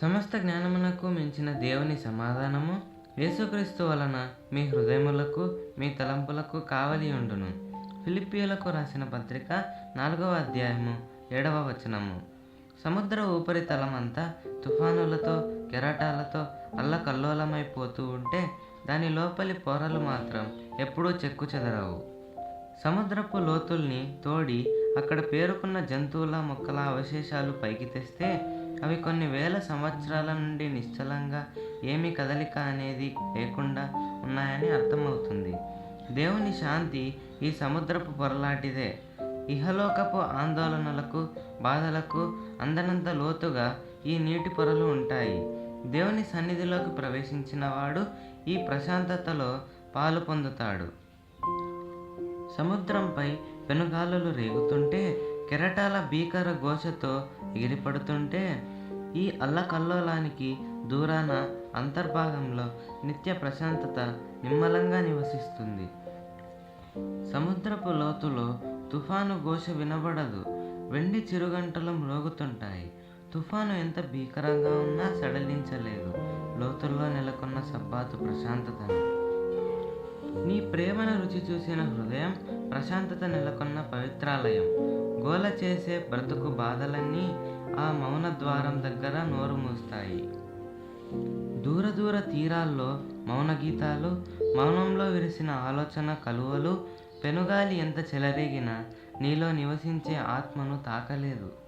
సమస్త జ్ఞానమునకు మించిన దేవుని సమాధానము యేసుక్రీస్తు వలన మీ హృదయములకు మీ తలంపులకు కావలి ఉండును. ఫిలిపియులకు రాసిన పత్రిక నాలుగవ అధ్యాయము ఏడవ వచనము. సముద్ర ఉపరితలం అంతా తుఫానులతో కెరటాలతో అల్లకల్లోలమైపోతూ ఉంటే దాని లోపలి పొరలు మాత్రం ఎప్పుడూ చెక్కు చెదరవు. సముద్రపు లోతుల్ని తోడి అక్కడ పేరుకున్న జంతువుల మొక్కల అవశేషాలు పైకి తెస్తే అవి కొన్ని వేల సంవత్సరాల నుండి నిశ్చలంగా ఏమి కదలిక అనేది లేకుండా ఉన్నాయని అర్థమవుతుంది. దేవుని శాంతి ఈ సముద్రపు పొరలాంటిదే. ఇహలోకపు ఆందోళనలకు బాధలకు అందనంత లోతుగా ఈ నీటి పొరలు ఉంటాయి. దేవుని సన్నిధిలోకి ప్రవేశించిన వాడు ఈ ప్రశాంతతలో పాలు పొందుతాడు. సముద్రంపై పెనుగాలులు రేగుతుంటే కెరటాల భీకర ఘోషతో ఎగిరిపడుతుంటే ఈ అల్లకల్లోలానికి దూరాన అంతర్భాగంలో నిత్య ప్రశాంతత నిమ్మలంగా నివసిస్తుంది. సముద్రపు లోతులో తుఫాను ఘోష వినబడదు. వెండి చిరుగంటలు మ్రోగుతుంటాయి. తుఫాను ఎంత భీకరంగా ఉన్నా సడలించలేదు. లోతుల్లో నెలకొన్న సబ్బాతు ప్రశాంతతను. నీ ప్రేమను రుచి చూసిన హృదయం ప్రశాంతత నెలకొన్న పవిత్రాలయం. గోల చేసే బ్రతుకు బాధలన్నీ ఆ మౌన ద్వారం దగ్గర నోరు మూస్తాయి. దూర దూర తీరాల్లో మౌన గీతాలు మౌనంలో విరిసిన ఆలోచన కలువలు పెనుగాలి ఎంత చెలరేగినా నీలో నివసించే ఆత్మను తాకలేదు.